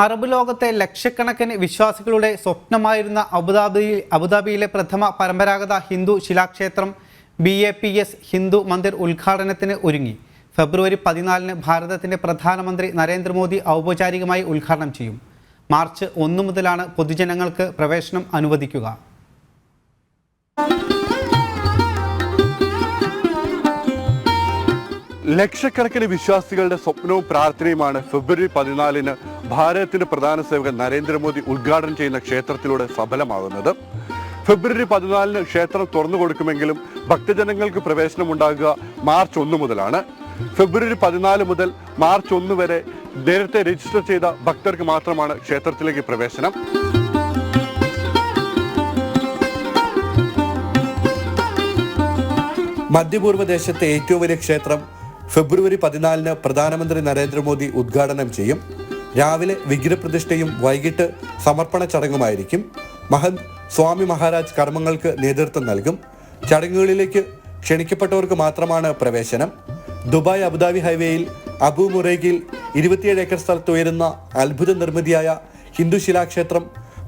Arab ലോകത്തെ ലക്ഷക്കണക്കിന് വിശ്വാസികളുടെ സ്വപ്നമായിരുന്ന അബുദാബി അബുദാബിയിലെ പ്രഥമ പരമ്പരാഗത Hindu ശിലാക്ഷേത്രം B A P S Hindu Mandir ഉദ്ഘാടനത്തിന് ഒരുങ്ങി. ഫെബ്രുവരി പതിനാലിന് ഭാരതത്തിന്റെ പ്രധാനമന്ത്രി നരേന്ദ്രമോദി ഔപചാരികമായി ഉദ്ഘാടനം ചെയ്യും. മാർച്ച് ഒന്ന് മുതലാണ് പൊതുജനങ്ങൾക്ക് പ്രവേശനം അനുവദിക്കുക. ലക്ഷക്കണക്കിന് വിശ്വാസികളുടെ സ്വപ്നവും പ്രാർത്ഥനയുമാണ് ഫെബ്രുവരി പതിനാലിന് ഭാരതത്തിന്റെ പ്രധാന സേവകൻ നരേന്ദ്രമോദി ഉദ്ഘാടനം ചെയ്യുന്ന ക്ഷേത്രത്തിലൂടെ സഫലമാകുന്നത്. ഫെബ്രുവരി പതിനാലിന് ക്ഷേത്രം തുറന്നു കൊടുക്കുമെങ്കിലും ഭക്തജനങ്ങൾക്ക് പ്രവേശനം ഉണ്ടാകുക മാർച്ച് ഒന്ന് മുതലാണ്. ഫെബ്രുവരി പതിനാല് മുതൽ മാർച്ച് ഒന്ന് വരെ നേരത്തെ രജിസ്റ്റർ ചെയ്ത ഭക്തർക്ക് മാത്രമാണ് ക്ഷേത്രത്തിലേക്ക് പ്രവേശനം. മധ്യപൂർവ ദേശത്തെ ഏറ്റവും വലിയ ക്ഷേത്രം ഫെബ്രുവരി പതിനാലിന് പ്രധാനമന്ത്രി നരേന്ദ്രമോദി ഉദ്ഘാടനം ചെയ്യും. രാവിലെ വിഗ്രഹപ്രതിഷ്ഠയും വൈകിട്ട് സമർപ്പണ ചടങ്ങുമായിരിക്കും. മഹന്ത് സ്വാമി മഹാരാജ് കർമ്മങ്ങൾക്ക് നേതൃത്വം നൽകും. ചടങ്ങുകളിലേക്ക് ക്ഷണിക്കപ്പെട്ടവർക്ക് മാത്രമാണ് പ്രവേശനം. ദുബായ് അബുദാബി ഹൈവേയിൽ അബു മുറേഗിൽ ഇരുപത്തിയേഴ് ഏക്കർ സ്ഥലത്ത് ഉയരുന്ന അത്ഭുത നിർമ്മിതിയായ ഹിന്ദു ശിലാക്ഷേത്രം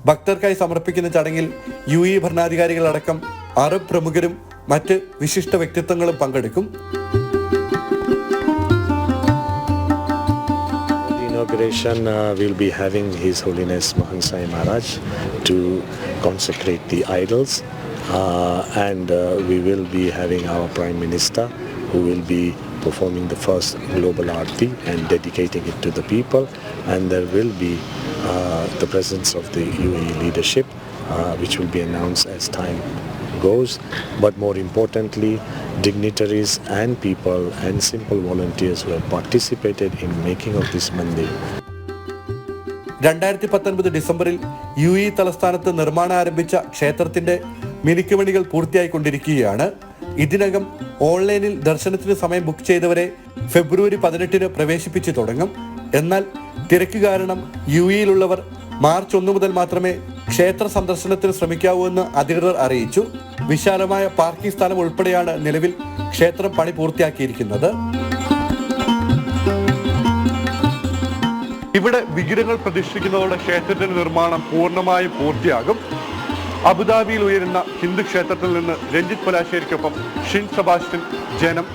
ഭക്തർക്കായി സമർപ്പിക്കുന്ന ചടങ്ങിൽ യു ഇ ഭരണാധികാരികളടക്കം അറബ് പ്രമുഖരും മറ്റ് വിശിഷ്ട വ്യക്തിത്വങ്ങളും പങ്കെടുക്കും. Inauguration uh, will be having His Holiness Mahant Sai Maharaj to consecrate the idols, uh, and uh, we will be having our Prime Minister who will be performing the first global arti and dedicating it to the people, and there will be uh, the presence of the UAE leadership, uh, which will be announced as time goes, but more importantly, dignitaries and people and simple volunteers who have participated in making of this mandir. രണ്ടായിരത്തി പത്തൊൻപത് ഡിസംബറിൽ U E തലസ്ഥാനത്ത് നിർമ്മാണം ആരംഭിച്ച ക്ഷേത്രത്തിന്റെ മിനുക്കുമണികൾ പൂർത്തിയായിക്കൊണ്ടിരിക്കുകയാണ്. ഇതിനകം ഓൺലൈനിൽ ദർശനത്തിന് സമയം ബുക്ക് ചെയ്തവരെ ഫെബ്രുവരി പതിനെട്ടിന് പ്രവേശിപ്പിച്ചു തുടങ്ങും. എന്നാൽ തിരക്ക് കാരണം യു ഇയിലുള്ളവർ മാർച്ച് ഒന്ന് മുതൽ മാത്രമേ ക്ഷേത്ര സന്ദർശനത്തിന് ശ്രമിക്കാവൂ എന്ന് അധികൃതർ അറിയിച്ചു. വിശാലമായ പാർക്കിംഗ് സ്ഥലം ഉൾപ്പെടെയാണ് നിലവിൽ ക്ഷേത്രം പണി പൂർത്തിയാക്കിയിരിക്കുന്നത്. ഇവിടെ വിഗ്രഹങ്ങൾ പ്രതിഷ്ഠിക്കുന്നതോടെ ക്ഷേത്രത്തിന്റെ നിർമ്മാണം പൂർണമായും പൂർത്തിയാകും. അബുദാബിയിൽ ഉയരുന്ന ഹിന്ദു ക്ഷേത്രത്തിൽ നിന്ന് രഞ്ജിത് പലാശ്ശേരിക്കൊപ്പം ഷിൻ സബാസ്റ്റ്യൻ ജനം